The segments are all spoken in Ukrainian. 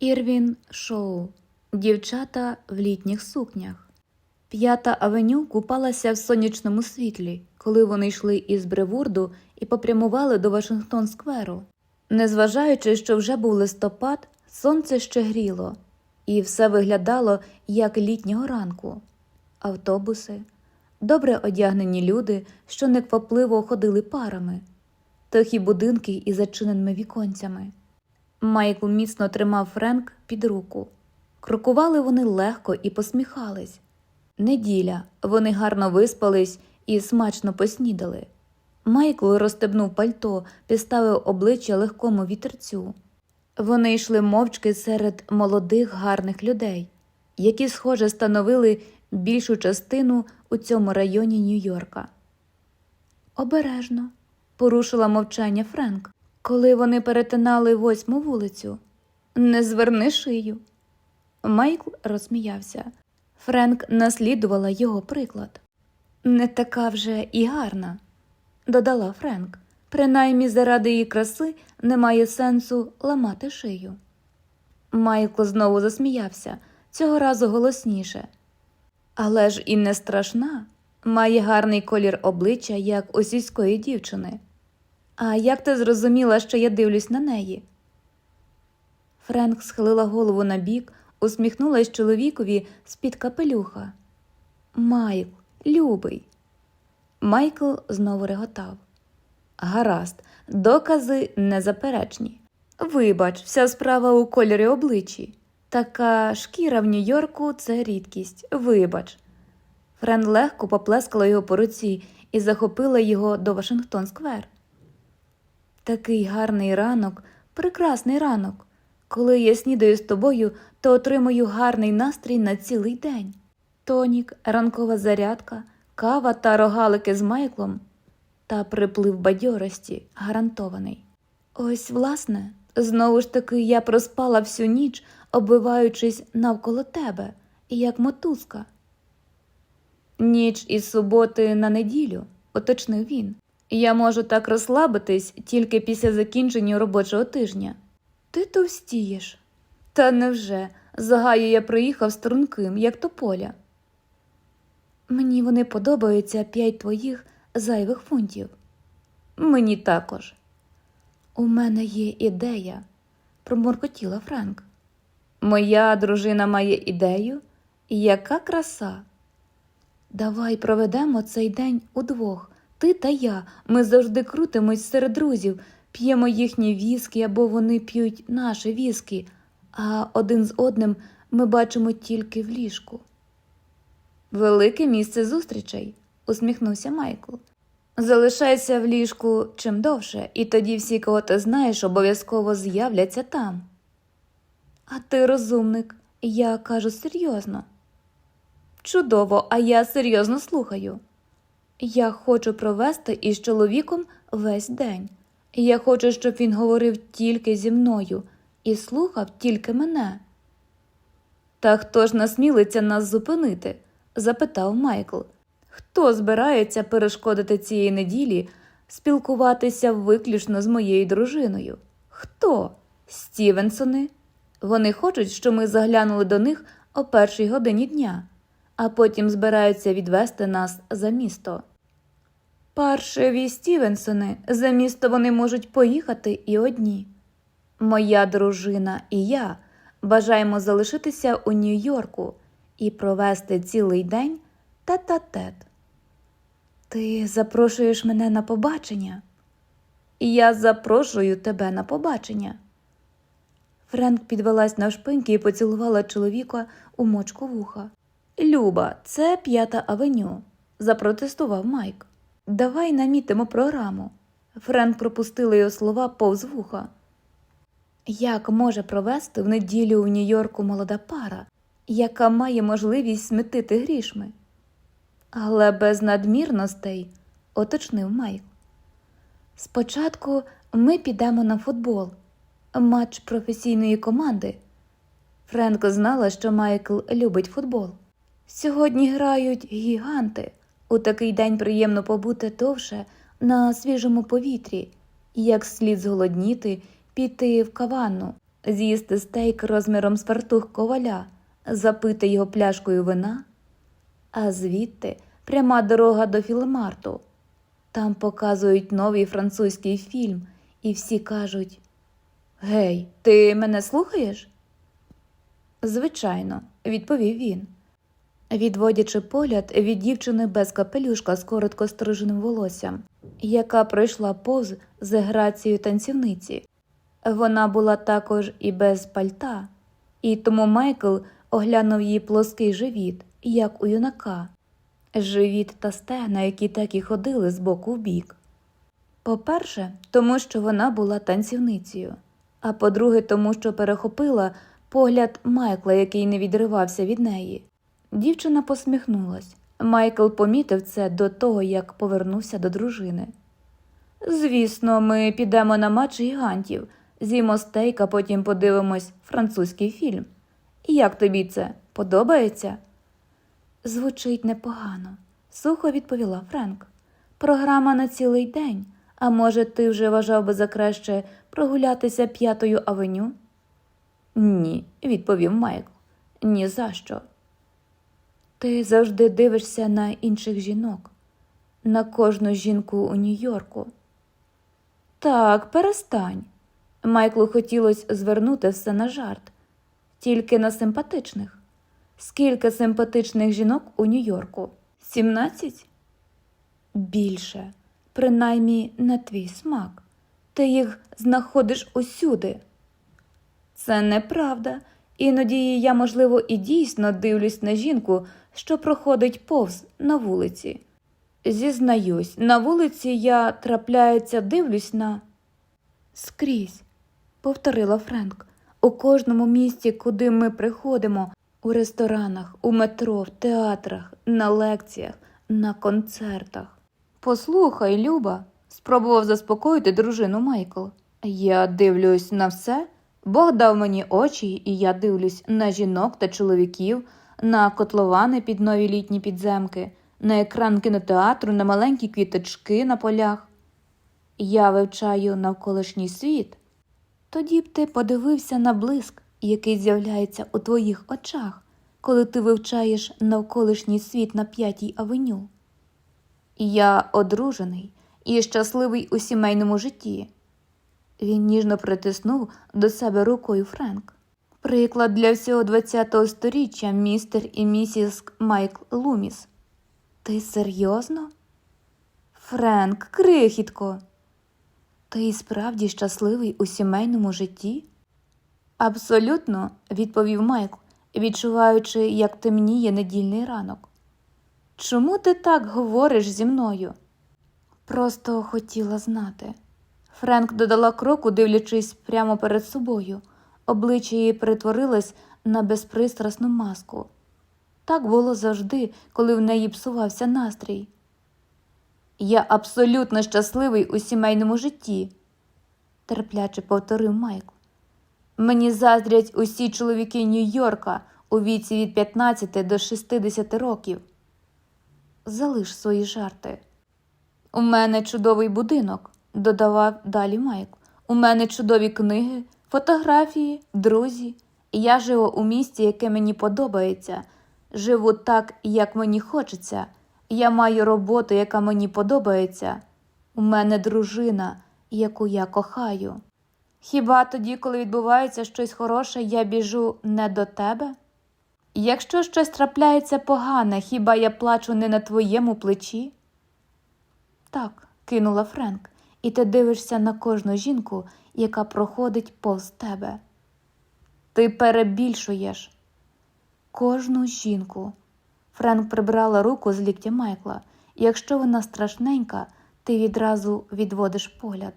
Ірвін Шоу. Дівчата в літніх сукнях. П'ята авеню купалася в сонячному світлі, коли вони йшли із Бревурду і попрямували до Вашингтон-скверу. Незважаючи, що вже був листопад, сонце ще гріло, і все виглядало як літнього ранку. Автобуси, добре одягнені люди, що неквапливо ходили парами, тихі будинки із зачиненими віконцями. Майкл міцно тримав Френк під руку. Крокували вони легко і посміхались. Неділя, вони гарно виспались і смачно поснідали. Майкл розстебнув пальто, підставив обличчя легкому вітерцю. Вони йшли мовчки серед молодих гарних людей, які, схоже, становили більшу частину у цьому районі Нью-Йорка. Обережно, порушила мовчання Френк, коли вони перетинали восьму вулицю. Не зверни шию. Майкл розсміявся. Френк наслідувала його приклад. Не така вже і гарна, додала Френк. Принаймні заради її краси немає сенсу ламати шию. Майкл знову засміявся, цього разу голосніше. Але ж і не страшна, має гарний колір обличчя, як у сільської дівчини. А як ти зрозуміла, що я дивлюсь на неї? Френк схилила голову на бік, усміхнулась чоловікові з-під капелюха. Майкл, любий. Майкл знову реготав. Гаразд, докази незаперечні. Вибач, вся справа у кольорі обличчі. Така шкіра в Нью-Йорку це рідкість. Вибач. Френ легко поплескала його по руці і захопила його до Вашингтон-сквер. Такий гарний ранок, прекрасний ранок. Коли я снідаю з тобою, то отримую гарний настрій на цілий день. Тонік, ранкова зарядка, кава та рогалики з Майклом та приплив бадьорості гарантований. Ось, власне, знову ж таки я проспала всю ніч, оббиваючись навколо тебе, як мотузка. Ніч із суботи на неділю, уточнив він. Я можу так розслабитись тільки після закінчення робочого тижня. Ти товстієш. Та невже? Загаю я приїхав струнким, як тополя. Мені вони подобаються п'ять твоїх зайвих фунтів. Мені також. У мене є ідея, проморкотіла Френк. Моя дружина має ідею? Яка краса. Давай проведемо цей день удвох. Ти та я. Ми завжди крутимось серед друзів, п'ємо їхні віскі або вони п'ють наші віскі, а один з одним ми бачимо тільки в ліжку. Велике місце зустрічей, усміхнувся Майкл. Залишайся в ліжку чим довше, і тоді всі, кого ти знаєш, обов'язково з'являться там. А ти розумник, я кажу серйозно. Чудово, а я серйозно слухаю. Я хочу провести із чоловіком весь день. Я хочу, щоб він говорив тільки зі мною і слухав тільки мене. Та хто ж насмілиться нас зупинити? запитав Майкл. Хто збирається перешкодити цієї неділі спілкуватися виключно з моєю дружиною? Хто? Стівенсони? Вони хочуть, щоб ми заглянули до них о першій годині дня, а потім збираються відвести нас за місто. Паршеві Стівенсони, за місто вони можуть поїхати і одні. Моя дружина і я бажаємо залишитися у Нью-Йорку і провести цілий день тет-а-тет. Ти запрошуєш мене на побачення? Я запрошую тебе на побачення. Френк підвелась навшпиньки і поцілувала чоловіка у мочку вуха. Люба, це п'ята авеню, запротестував Майк. Давай намітимо програму. Френк пропустила його слова повз вуха. Як може провести в неділю в Нью-Йорку молода пара, яка має можливість сметити грішми? Але без надмірностей, уточнив Майк. Спочатку ми підемо на футбол, матч професійної команди. Френк знала, що Майкл любить футбол. Сьогодні грають гіганти. У такий день приємно побути довше на свіжому повітрі, як слід зголодніти, піти в каванну з'їсти стейк розміром з фартух коваля, запити його пляшкою вина, а звідти пряма дорога до філмарту. Там показують новий французький фільм, і всі кажуть: Гей, ти мене слухаєш? Звичайно, відповів він, відводячи погляд від дівчини без капелюшка з коротко стриженим волоссям, яка пройшла повз з грацією танцівниці. Вона була також і без пальта, і тому Майкл оглянув її плоский живіт, як у юнака, живіт та стегна, які так і ходили з боку в бік. По-перше, тому що вона була танцівницею, а по-друге, тому що перехопила погляд Майкла, який не відривався від неї. Дівчина посміхнулась. Майкл помітив це до того, як повернувся до дружини. Звісно, ми підемо на матч гігантів, з'їмо стейк, а потім подивимось французький фільм. Як тобі це подобається? Звучить непогано, сухо відповіла Френк. Програма на цілий день. А може, ти вже вважав би за краще прогулятися п'ятою авеню? Ні, відповів Майкл. Ні за що. Ти завжди дивишся на інших жінок, на кожну жінку у Нью-Йорку. Так, перестань. Майклу хотілося звернути все на жарт, тільки на симпатичних. Скільки симпатичних жінок у Нью-Йорку? Сімнадцять? Більше, принаймні на твій смак. Ти їх знаходиш усюди. Це неправда. Іноді я, можливо, і дійсно дивлюсь на жінку, що проходить повз на вулиці. Зізнаюсь, на вулиці я трапляється, дивлюсь на скрізь, повторила Френк. У кожному місці, куди ми приходимо, у ресторанах, у метро, в театрах, на лекціях, на концертах. Послухай, Люба, спробував заспокоїти дружину Майкл. Я дивлюсь на все. Бог дав мені очі, і я дивлюсь на жінок та чоловіків, на котловани під нові літні підземки, на екран кінотеатру, на маленькі квіточки на полях. Я вивчаю навколишній світ. Тоді б ти подивився на блиск, який з'являється у твоїх очах, коли ти вивчаєш навколишній світ на п'ятій авеню. Я одружений і щасливий у сімейному житті. Він ніжно притиснув до себе рукою Френк. Приклад для всього ХХ століття містер і місіс Майкл Луміс. Ти серйозно? Френк, крихітко. Ти і справді щасливий у сімейному житті? Абсолютно, відповів Майкл, відчуваючи, як темніє недільний ранок. Чому ти так говориш зі мною? Просто хотіла знати. Френк додала кроку, дивлячись прямо перед собою. Обличчя її перетворилось на безпристрасну маску. Так було завжди, коли в неї псувався настрій. Я абсолютно щасливий у сімейному житті, терпляче повторив Майкл. Мені заздрять усі чоловіки Нью-Йорка у віці від 15 до 60 років. Залиш свої жарти. У мене чудовий будинок, додавав далі Майкл. У мене чудові книги, фотографії, друзі. Я живу у місті, яке мені подобається. Живу так, як мені хочеться. Я маю роботу, яка мені подобається. У мене дружина, яку я кохаю. Хіба тоді, коли відбувається щось хороше, я біжу не до тебе? Якщо щось трапляється погане, хіба я плачу не на твоєму плечі? Так, кинула Френк, і ти дивишся на кожну жінку, яка проходить повз тебе. Ти перебільшуєш кожну жінку. Френк прибрала руку з ліктя Майкла. Якщо вона страшненька, ти відразу відводиш погляд.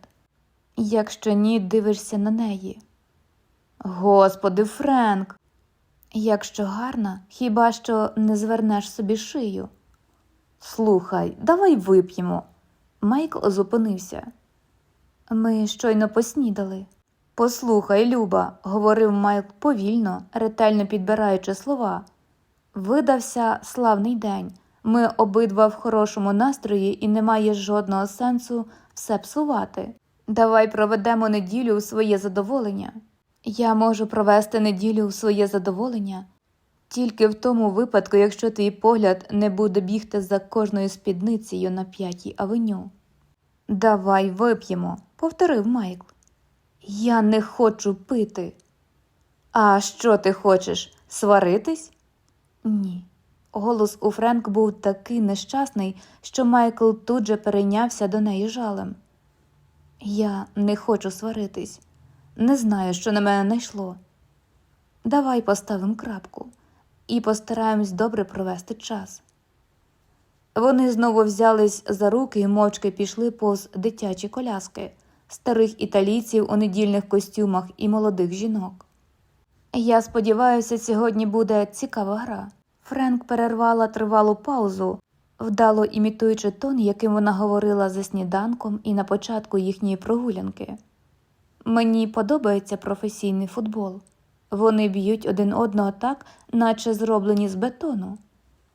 Якщо ні, дивишся на неї. Господи, Френк. Якщо гарна, хіба що не звернеш собі шию? Слухай, давай вип'ємо. Майкл зупинився. Ми щойно поснідали. Послухай, Люба, говорив Майк повільно, ретельно підбираючи слова. Видався славний день. Ми обидва в хорошому настрої і немає жодного сенсу все псувати. Давай проведемо неділю у своє задоволення. Я можу провести неділю в своє задоволення тільки в тому випадку, якщо твій погляд не буде бігти за кожною спідницею на п'ятій авеню. Давай вип'ємо, повторив Майкл. Я не хочу пити. А що ти хочеш? Сваритись? Ні. Голос у Френк був такий нещасний, що Майкл тут же перейнявся до неї жалем. Я не хочу сваритись. Не знаю, що на мене найшло. Давай поставимо крапку і постараємось добре провести час. Вони знову взялись за руки і мовчки пішли повз дитячі коляски, старих італійців у недільних костюмах і молодих жінок. Я сподіваюся, сьогодні буде цікава гра. Френк перервала тривалу паузу, вдало імітуючи тон, яким вона говорила за сніданком і на початку їхньої прогулянки. Мені подобається професійний футбол. Вони б'ють один одного так, наче зроблені з бетону.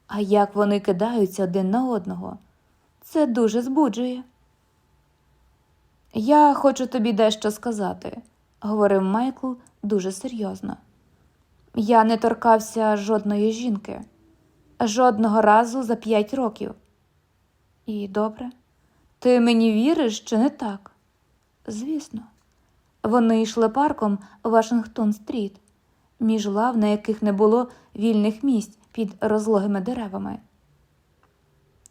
А як вони кидаються один на одного, це дуже збуджує. Я хочу тобі дещо сказати, говорив Майкл дуже серйозно. Я не торкався жодної жінки, жодного разу за п'ять років. І добре, ти мені віриш, чи не так? Звісно. Вони йшли парком Вашингтон-стріт, між лав, на яких не було вільних місць під розлогими деревами.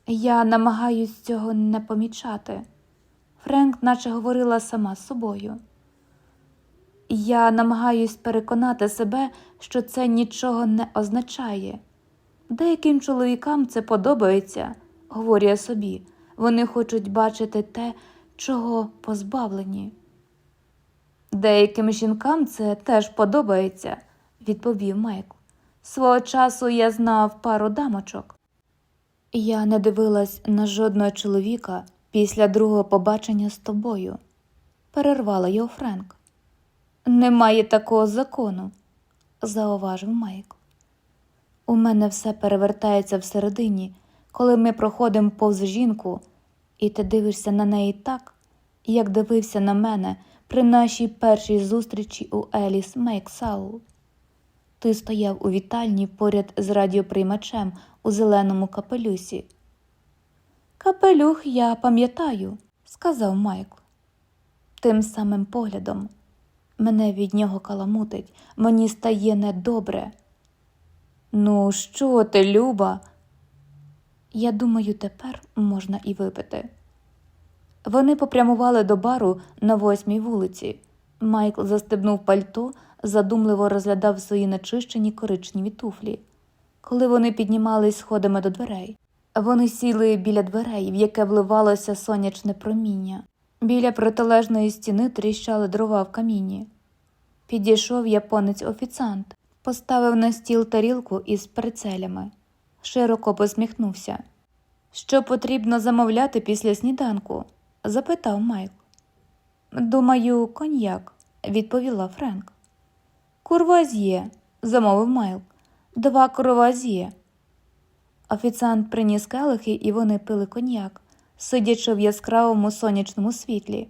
Я намагаюсь цього не помічати. Френк наче говорила сама з собою. Я намагаюсь переконати себе, що це нічого не означає. Деяким чоловікам це подобається, говорю я собі, вони хочуть бачити те, чого позбавлені. Деяким жінкам це теж подобається, відповів Майкл. Свого часу я знав пару дамочок. Я не дивилась на жодного чоловіка після другого побачення з тобою, перервала його Френк. Немає такого закону, зауважив Майкл. У мене все перевертається всередині, коли ми проходимо повз жінку, і ти дивишся на неї так, як дивився на мене при нашій першій зустрічі у Еліс Мейксаул. Ти стояв у вітальні поряд з радіоприймачем у зеленому капелюсі. Капелюх я пам'ятаю, сказав Майкл. Тим самим поглядом. Мене від нього каламутить, мені стає недобре. Ну, що ти, Люба? Я думаю, тепер можна і випити. Вони попрямували до бару на восьмій вулиці. Майкл застебнув пальто, задумливо розглядав свої начищені коричневі туфлі. Коли вони піднімались сходами до дверей, вони сіли біля дверей, в яке вливалося сонячне проміння. Біля протилежної стіни тріщали дрова в каміні. Підійшов японець офіціант, поставив на стіл тарілку із прицелями, широко посміхнувся. Що потрібно замовляти після сніданку? запитав Майкл. Думаю, коньяк, відповіла Френк. Курваз'є, замовив Майк. Два курваз'є. Офіціант приніс келихи, і вони пили коньяк, сидячи в яскравому сонячному світлі.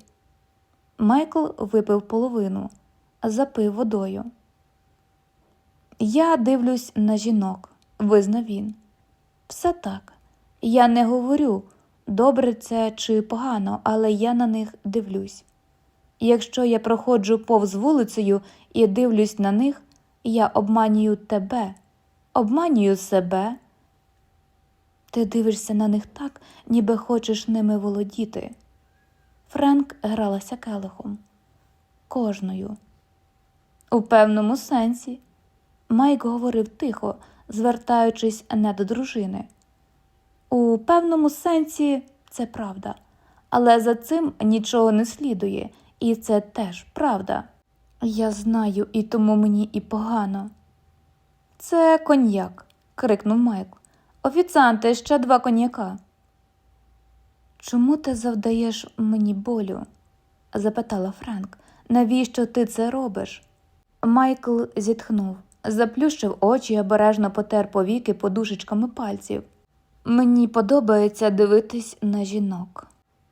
Майкл випив половину, запив водою. Я дивлюсь на жінок, визнав він. Все так. Я не говорю, добре це чи погано, але я на них дивлюсь. Якщо я проходжу повз вулицею і дивлюсь на них, я обманюю тебе, обманюю себе. Ти дивишся на них так, ніби хочеш ними володіти. Френк гралася келихом. Кожною. У певному сенсі. Майк говорив тихо, звертаючись не до дружини. У певному сенсі це правда, але за цим нічого не слідує, і це теж правда. Я знаю, і тому мені і погано. Це коньяк, крикнув Майк. Офіціанте, ще два коньяка. Чому ти завдаєш мені болю? запитала Френк. Навіщо ти це робиш? Майкл зітхнув, заплющив очі і обережно потер повіки подушечками пальців. Мені подобається дивитись на жінок.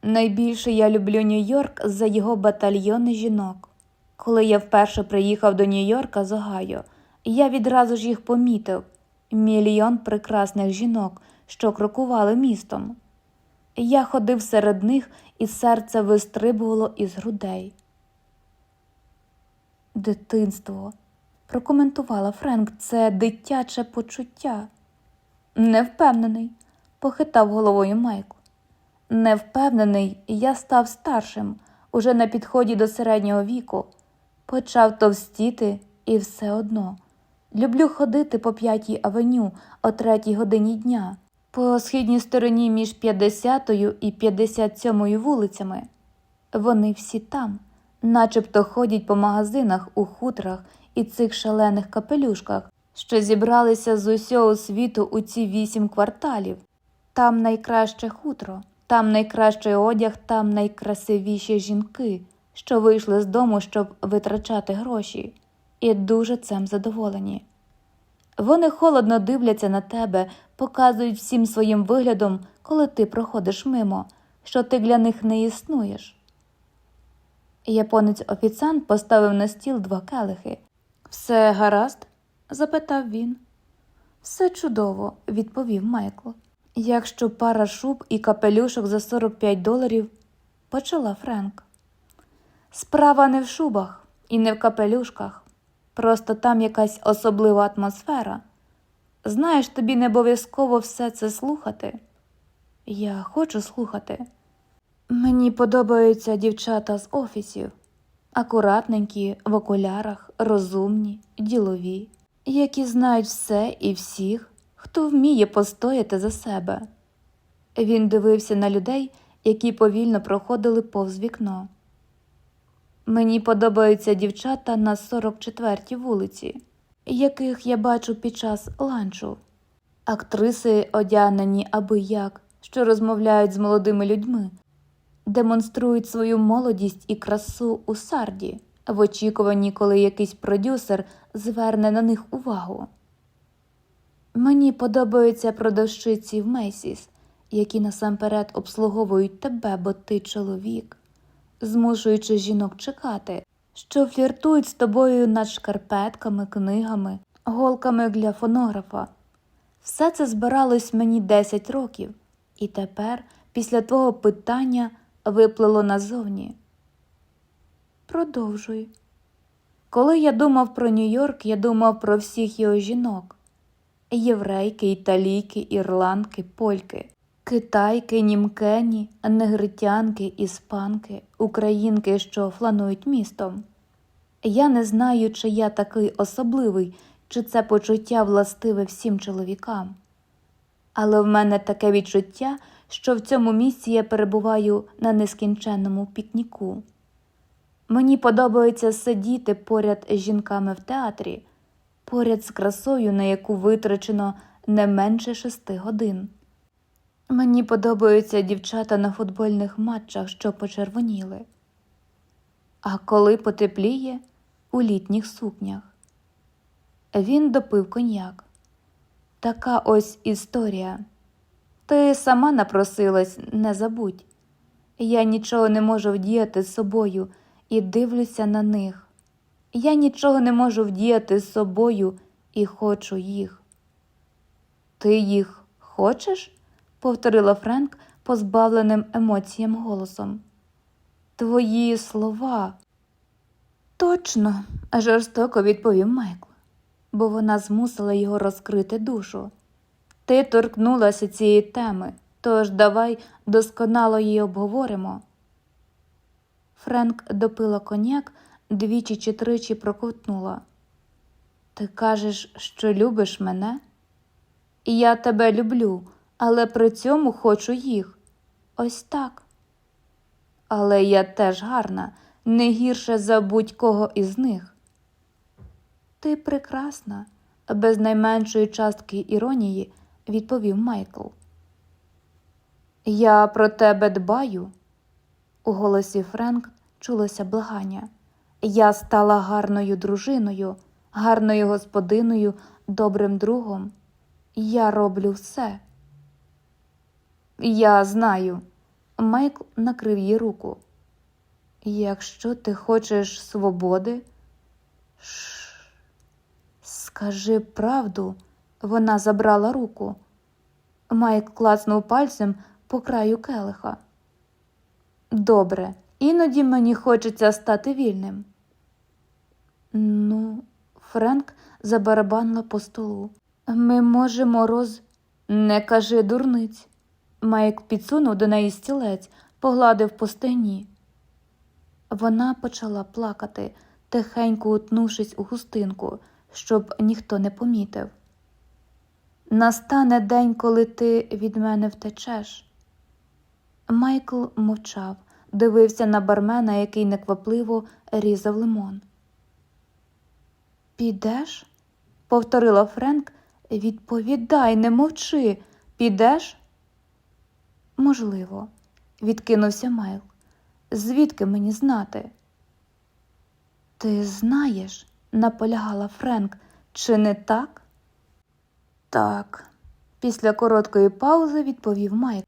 Найбільше я люблю Нью-Йорк за його батальйони жінок. Коли я вперше приїхав до Нью-Йорка з Огайо, я відразу ж їх помітив мільйон прекрасних жінок, що крокували містом. Я ходив серед них, і серце вистрибувало із грудей. Дитинство, прокоментувала Френк, це дитяче почуття. Не впевнений, похитав головою Майкл. Не впевнений, я став старшим, уже на підході до середнього віку, почав товстіти і все одно. Люблю ходити по п'ятій авеню о третій годині дня, по східній стороні між 50 і 57 вулицями. Вони всі там, начебто ходять по магазинах у хутрах і цих шалених капелюшках, що зібралися з усього світу у ці вісім кварталів. Там найкраще хутро, там найкращий одяг, там найкрасивіші жінки, що вийшли з дому, щоб витрачати гроші, і дуже цим задоволені. Вони холодно дивляться на тебе, показують всім своїм виглядом, коли ти проходиш мимо, що ти для них не існуєш. Японець офіціант поставив на стіл два келихи. Все гаразд? запитав він. Все чудово, відповів Майкл. Якщо пара шуб і капелюшок за 45 доларів, почала Френк. Справа не в шубах і не в капелюшках, просто там якась особлива атмосфера. Знаєш, тобі не обов'язково все це слухати. Я хочу слухати. Мені подобаються дівчата з офісів, акуратненькі, в окулярах, розумні, ділові, які знають все і всіх, хто вміє постояти за себе. Він дивився на людей, які повільно проходили повз вікно. Мені подобаються дівчата на 44-й вулиці, яких я бачу під час ланчу. Актриси одягнені аби як, що розмовляють з молодими людьми, демонструють свою молодість і красу у сарді, в очікуванні, коли якийсь продюсер зверне на них увагу. Мені подобаються продавщиці в Мейсіс, які насамперед обслуговують тебе, бо ти чоловік, змушуючи жінок чекати, що фліртують з тобою над шкарпетками, книгами, голками для фонографа. Все це збиралось мені 10 років, і тепер, після твого питання, виплило назовні. Продовжуй. Коли я думав про Нью-Йорк, я думав про всіх його жінок єврейки, італійки, ірландки, польки, китайки, німкені, негритянки, іспанки, українки, що фланують містом. Я не знаю, чи я такий особливий, чи це почуття властиве всім чоловікам. Але в мене таке відчуття, що в цьому місці я перебуваю на нескінченному пікніку. Мені подобається сидіти поряд з жінками в театрі, поряд з красою, на яку витрачено не менше шести годин. Мені подобаються дівчата на футбольних матчах, що почервоніли. А коли потепліє у літніх сукнях. Він допив коньяк. Така ось історія. Ти сама напросилась, не забудь. Я нічого не можу вдіяти з собою і дивлюся на них. Я нічого не можу вдіяти з собою і хочу їх. Ти їх хочеш? повторила Френк позбавленим емоціям голосом. Твої слова. Точно, жорстоко відповів Майкл, бо вона змусила його розкрити душу. Ти торкнулася цієї теми, тож давай досконало її обговоримо. Френк допила коньяк, двічі чи тричі проковтнула. Ти кажеш, що любиш мене? Я тебе люблю, але при цьому хочу їх. Ось так. Але я теж гарна, не гірше за будь-кого із них. Ти прекрасна, без найменшої частки іронії, відповів Майкл. Я про тебе дбаю. У голосі Френк чулося благання. Я стала гарною дружиною, гарною господиною, добрим другом. Я роблю все. Я знаю. Майкл накрив їй руку. Якщо ти хочеш свободи, Ш. скажи правду, вона забрала руку. Майк клацнув пальцем по краю келиха. Добре, іноді мені хочеться стати вільним. Ну, Френк забарабанила по столу. Ми можемо роз. Не кажи дурниць. Майк підсунув до неї стілець, погладив по стегні. Вона почала плакати, тихенько утнувшись у хустинку, щоб ніхто не помітив. Настане день, коли ти від мене втечеш. Майкл мовчав, дивився на бармена, який неквапливо різав лимон. Підеш? повторила Френк. Відповідай, не мовчи. Підеш? Можливо, відкинувся Майл. Звідки мені знати? Ти знаєш, наполягала Френк, чи не так? Так, після короткої паузи відповів Майк.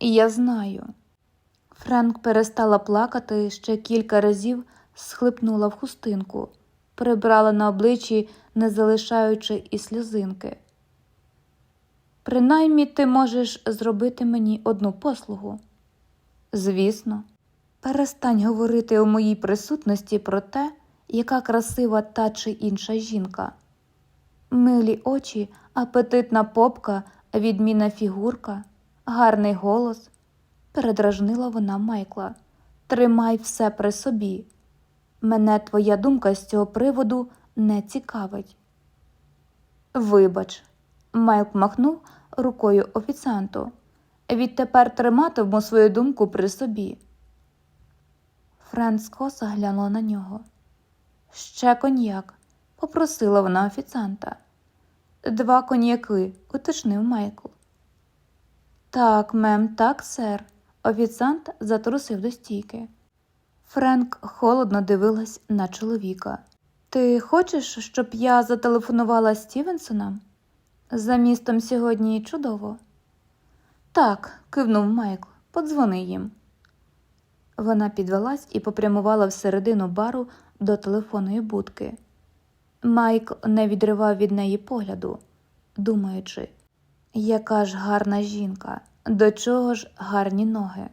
Я знаю. Френк перестала плакати ще кілька разів, схлипнула в хустинку, прибрала на обличчі, не залишаючи і сльозинки. Принаймні ти можеш зробити мені одну послугу. Звісно, перестань говорити у моїй присутності про те, яка красива та чи інша жінка. Милі очі, апетитна попка, відмінна фігурка, гарний голос. Передражнила вона Майкла. Тримай все при собі. Мене твоя думка з цього приводу не цікавить. Вибач, Майк махнув рукою офіціанту. Відтепер триматиму свою думку при собі. Френ скоса глянула на нього. Ще коньяк, попросила вона офіціанта. Два коньяки, уточнив Майкл. Так, мем, так, сер. Офіціант затрусив до стійки. Френк холодно дивилась на чоловіка. Ти хочеш, щоб я зателефонувала Стівенсонам? За містом сьогодні чудово. Так, кивнув Майкл, подзвони їм. Вона підвелась і попрямувала всередину бару до телефонної будки. Майк не відривав від неї погляду, думаючи, яка ж гарна жінка, до чого ж гарні ноги.